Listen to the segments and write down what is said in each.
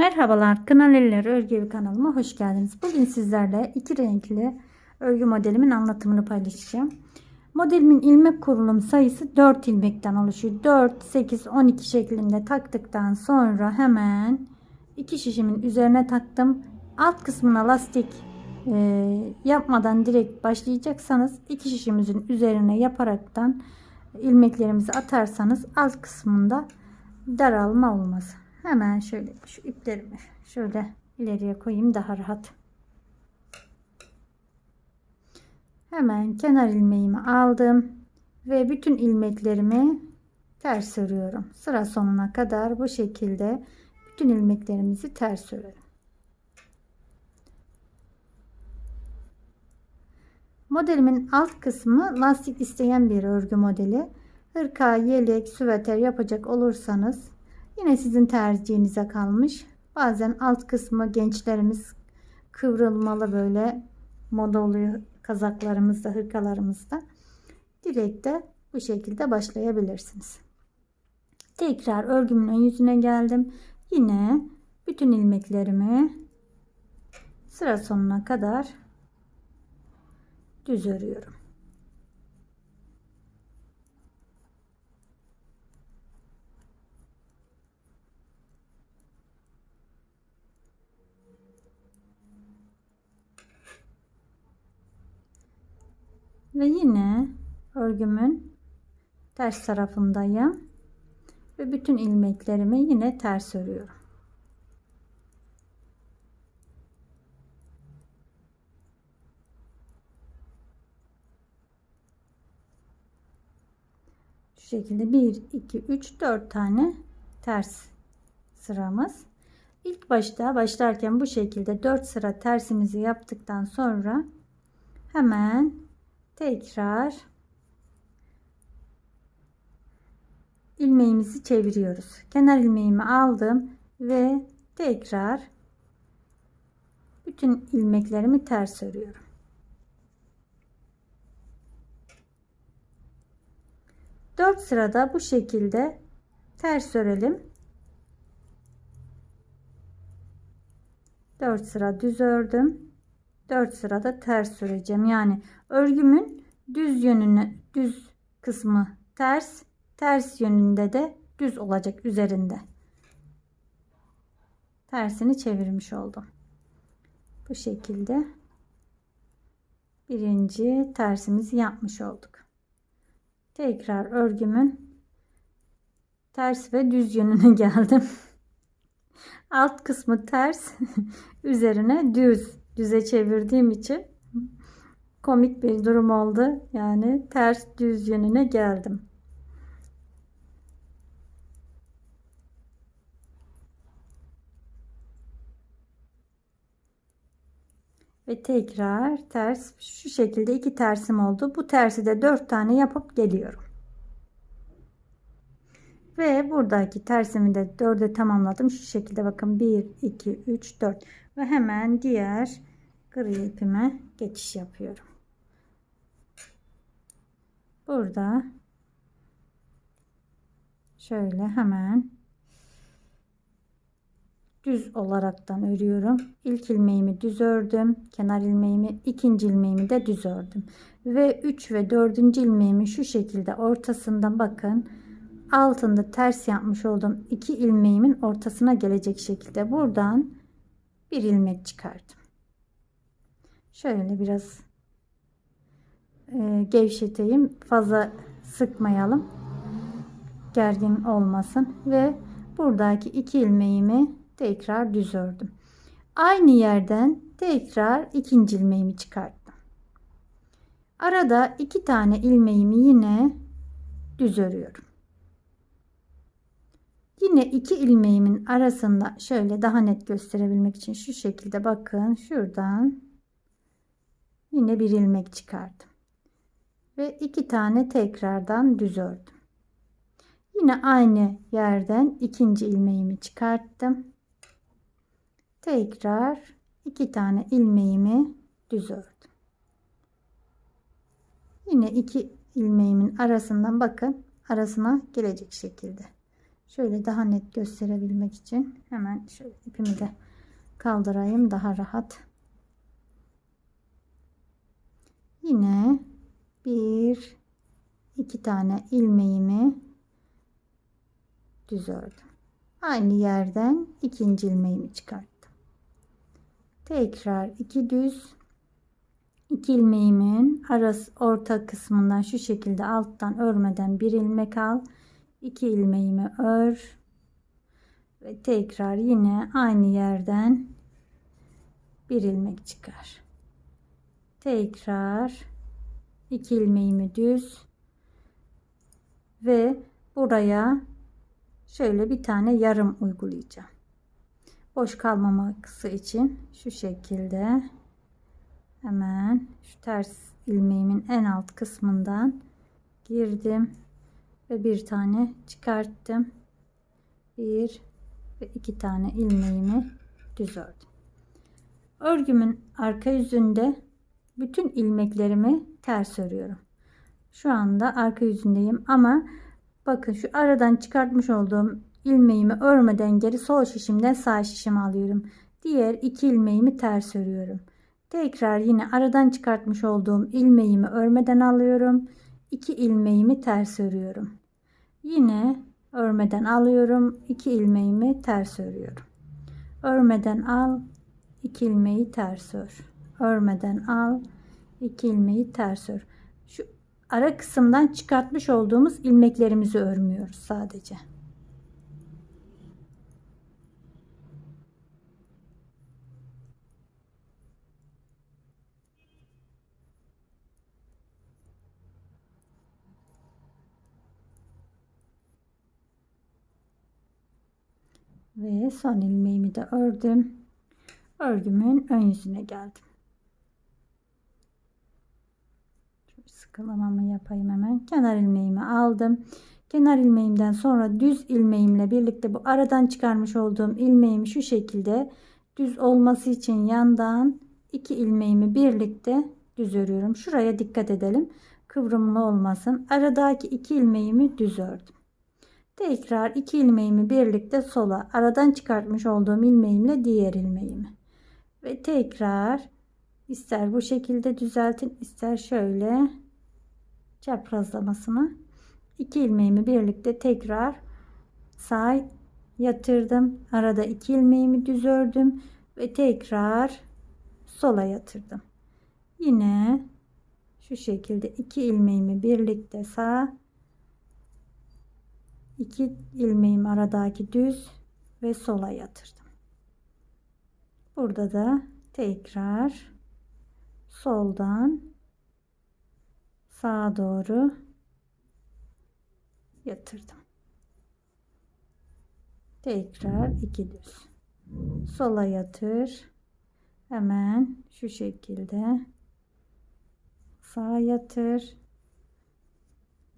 Merhabalar Kınal Eller Örgü kanalıma hoş geldiniz. Bugün sizlerle iki renkli örgü modelimin anlatımını paylaşacağım. Modelimin ilmek kurulum sayısı 4 ilmekten oluşuyor. 4, 8, 12 şeklinde taktıktan sonra hemen iki şişimin üzerine taktım. Alt kısmına lastik e, yapmadan direkt başlayacaksanız iki şişimizin üzerine yaparaktan ilmeklerimizi atarsanız alt kısmında daralma olmaz. Hemen şöyle şu iplerimi şöyle ileriye koyayım daha rahat. Hemen kenar ilmeğimi aldım ve bütün ilmeklerimi ters örüyorum. Sıra sonuna kadar bu şekilde bütün ilmeklerimizi ters örelim. Modelimin alt kısmı lastik isteyen bir örgü modeli. Hırka, yelek, süveter yapacak olursanız Yine sizin tercihinize kalmış. Bazen alt kısmı gençlerimiz kıvrılmalı böyle moda oluyor kazaklarımızda, hırkalarımızda. Direkt de bu şekilde başlayabilirsiniz. Tekrar örgümün ön yüzüne geldim. Yine bütün ilmeklerimi sıra sonuna kadar düz örüyorum. Ve yine örgümün ters tarafındayım. Ve bütün ilmeklerimi yine ters örüyorum. Şu şekilde 1, 2, 3, 4 tane ters sıramız. İlk başta başlarken bu şekilde 4 sıra tersimizi yaptıktan sonra hemen tekrar ilmeğimizi çeviriyoruz. Kenar ilmeğimi aldım ve tekrar bütün ilmeklerimi ters örüyorum. Dört sırada bu şekilde ters örelim. 4 sıra düz ördüm. 4 sırada ters öreceğim. Yani örgümün düz yönünü düz kısmı ters, ters yönünde de düz olacak üzerinde. Tersini çevirmiş oldum. Bu şekilde birinci tersimizi yapmış olduk. Tekrar örgümün ters ve düz yönüne geldim. Alt kısmı ters, üzerine düz düze çevirdiğim için komik bir durum oldu. Yani ters düz yönüne geldim. Ve tekrar ters şu şekilde iki tersim oldu. Bu tersi de dört tane yapıp geliyorum. Ve buradaki tersimi de dörde tamamladım. Şu şekilde bakın 1, 2, 3, 4 ve hemen diğer gri ipime geçiş yapıyorum. Burada şöyle hemen düz olaraktan örüyorum. İlk ilmeğimi düz ördüm. Kenar ilmeğimi, ikinci ilmeğimi de düz ördüm. Ve 3 ve 4. ilmeğimi şu şekilde ortasından bakın altında ters yapmış olduğum iki ilmeğimin ortasına gelecek şekilde buradan bir ilmek çıkardım. Şöyle biraz e, gevşeteyim. Fazla sıkmayalım. Gergin olmasın. Ve buradaki iki ilmeğimi tekrar düz ördüm. Aynı yerden tekrar ikinci ilmeğimi çıkarttım. Arada iki tane ilmeğimi yine düz örüyorum. Yine iki ilmeğimin arasında şöyle daha net gösterebilmek için şu şekilde bakın şuradan yine bir ilmek çıkardım. Ve iki tane tekrardan düz ördüm. Yine aynı yerden ikinci ilmeğimi çıkarttım. Tekrar iki tane ilmeğimi düz ördüm. Yine iki ilmeğimin arasından bakın arasına gelecek şekilde. Şöyle daha net gösterebilmek için hemen şöyle ipimi de kaldırayım daha rahat. Yine bir iki tane ilmeğimi düz ördüm. Aynı yerden ikinci ilmeğimi çıkarttım. Tekrar iki düz iki ilmeğimin arası orta kısmından şu şekilde alttan örmeden bir ilmek al. 2 ilmeğimi ör ve tekrar yine aynı yerden bir ilmek çıkar. Tekrar iki ilmeğimi düz ve buraya şöyle bir tane yarım uygulayacağım. Boş kalmaması için şu şekilde hemen şu ters ilmeğimin en alt kısmından girdim ve bir tane çıkarttım. Bir ve iki tane ilmeğimi düz ördüm. Örgümün arka yüzünde bütün ilmeklerimi ters örüyorum. Şu anda arka yüzündeyim ama bakın şu aradan çıkartmış olduğum ilmeğimi örmeden geri sol şişimden sağ şişimi alıyorum. Diğer iki ilmeğimi ters örüyorum. Tekrar yine aradan çıkartmış olduğum ilmeğimi örmeden alıyorum. 2 ilmeğimi ters örüyorum. Yine örmeden alıyorum. 2 ilmeğimi ters örüyorum. Örmeden al. 2 ilmeği ters ör. Örmeden al. 2 ilmeği ters ör. Şu ara kısımdan çıkartmış olduğumuz ilmeklerimizi örmüyoruz sadece. ve son ilmeğimi de ördüm. Örgümün ön yüzüne geldim. Sıkılamamı yapayım hemen. Kenar ilmeğimi aldım. Kenar ilmeğimden sonra düz ilmeğimle birlikte bu aradan çıkarmış olduğum ilmeğimi şu şekilde düz olması için yandan iki ilmeğimi birlikte düz örüyorum. Şuraya dikkat edelim. Kıvrımlı olmasın. Aradaki iki ilmeğimi düz ördüm. Tekrar iki ilmeğimi birlikte sola aradan çıkartmış olduğum ilmeğimle diğer ilmeğimi ve tekrar ister bu şekilde düzeltin ister şöyle çaprazlamasını. İki ilmeğimi birlikte tekrar sağ yatırdım. Arada iki ilmeğimi düz ördüm ve tekrar sola yatırdım. Yine şu şekilde iki ilmeğimi birlikte sağ iki ilmeğim aradaki düz ve sola yatırdım. Burada da tekrar soldan sağa doğru yatırdım. Tekrar iki düz. Sola yatır. Hemen şu şekilde sağa yatır.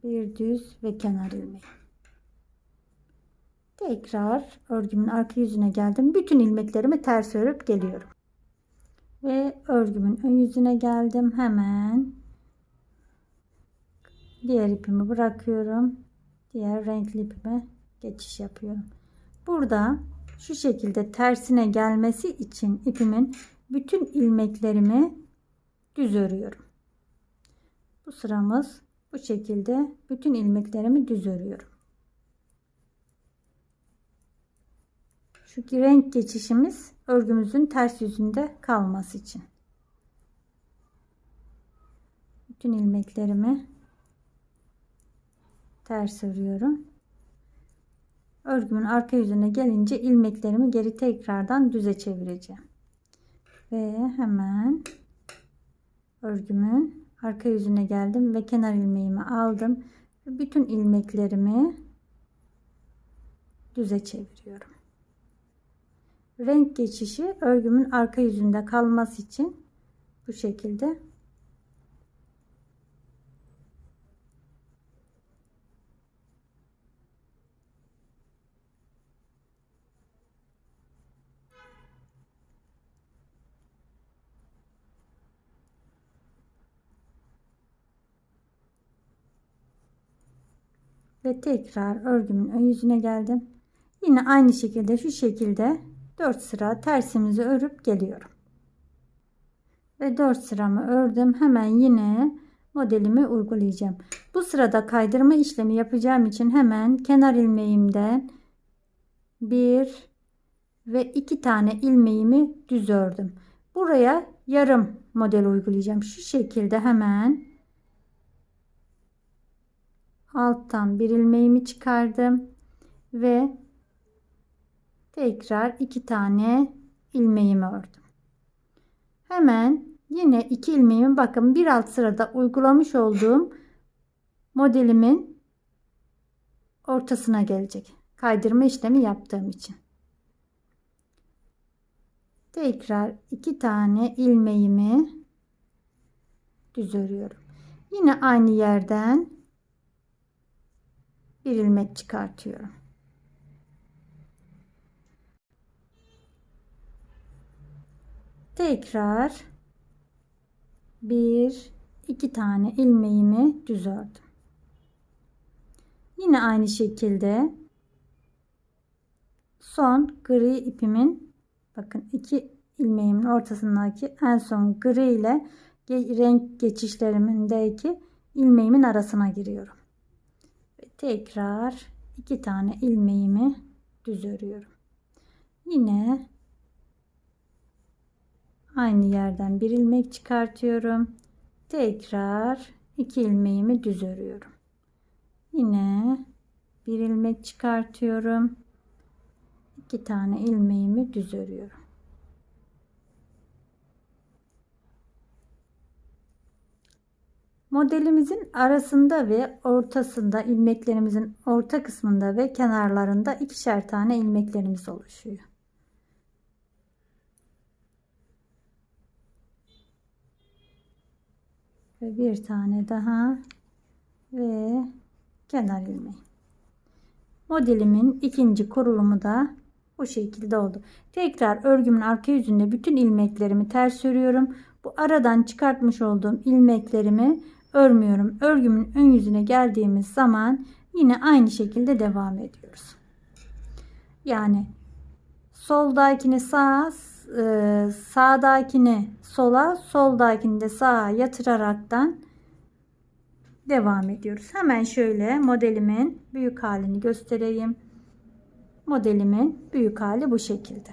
Bir düz ve kenar ilmeği. Tekrar örgümün arka yüzüne geldim. Bütün ilmeklerimi ters örüp geliyorum. Ve örgümün ön yüzüne geldim. Hemen diğer ipimi bırakıyorum. Diğer renkli ipime geçiş yapıyorum. Burada şu şekilde tersine gelmesi için ipimin bütün ilmeklerimi düz örüyorum. Bu sıramız bu şekilde bütün ilmeklerimi düz örüyorum. Şu renk geçişimiz örgümüzün ters yüzünde kalması için. Bütün ilmeklerimi ters örüyorum. Örgümün arka yüzüne gelince ilmeklerimi geri tekrardan düze çevireceğim. Ve hemen örgümün arka yüzüne geldim ve kenar ilmeğimi aldım. Bütün ilmeklerimi düze çeviriyorum renk geçişi örgümün arka yüzünde kalması için bu şekilde ve tekrar örgümün ön yüzüne geldim. Yine aynı şekilde şu şekilde 4 sıra tersimizi örüp geliyorum. Ve 4 sıramı ördüm. Hemen yine modelimi uygulayacağım. Bu sırada kaydırma işlemi yapacağım için hemen kenar ilmeğimden bir ve iki tane ilmeğimi düz ördüm. Buraya yarım model uygulayacağım. Şu şekilde hemen alttan bir ilmeğimi çıkardım ve tekrar iki tane ilmeğimi ördüm. Hemen yine iki ilmeğimi bakın bir alt sırada uygulamış olduğum modelimin ortasına gelecek. Kaydırma işlemi yaptığım için. Tekrar iki tane ilmeğimi düz örüyorum. Yine aynı yerden bir ilmek çıkartıyorum. Tekrar bir iki tane ilmeğimi düz ördüm. Yine aynı şekilde son gri ipimin bakın iki ilmeğimin ortasındaki en son gri ile renk geçişlerimindeki ilmeğimin arasına giriyorum. Ve tekrar iki tane ilmeğimi düz örüyorum. Yine aynı yerden bir ilmek çıkartıyorum. Tekrar iki ilmeğimi düz örüyorum. Yine bir ilmek çıkartıyorum. iki tane ilmeğimi düz örüyorum. Modelimizin arasında ve ortasında ilmeklerimizin orta kısmında ve kenarlarında ikişer tane ilmeklerimiz oluşuyor. Ve bir tane daha ve kenar ilmeği. Modelimin ikinci kurulumu da bu şekilde oldu. Tekrar örgümün arka yüzünde bütün ilmeklerimi ters örüyorum. Bu aradan çıkartmış olduğum ilmeklerimi örmüyorum. Örgümün ön yüzüne geldiğimiz zaman yine aynı şekilde devam ediyoruz. Yani soldakini sağa, e, sağdakini sola, soldakini de sağa yatıraraktan devam ediyoruz. Hemen şöyle modelimin büyük halini göstereyim. Modelimin büyük hali bu şekilde.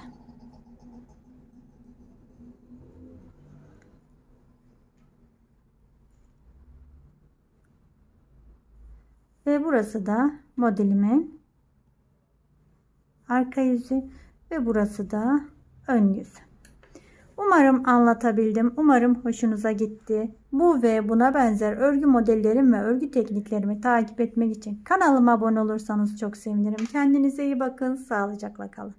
Ve burası da modelimin arka yüzü ve burası da ön yüzü. Umarım anlatabildim. Umarım hoşunuza gitti. Bu ve buna benzer örgü modellerim ve örgü tekniklerimi takip etmek için kanalıma abone olursanız çok sevinirim. Kendinize iyi bakın. Sağlıcakla kalın.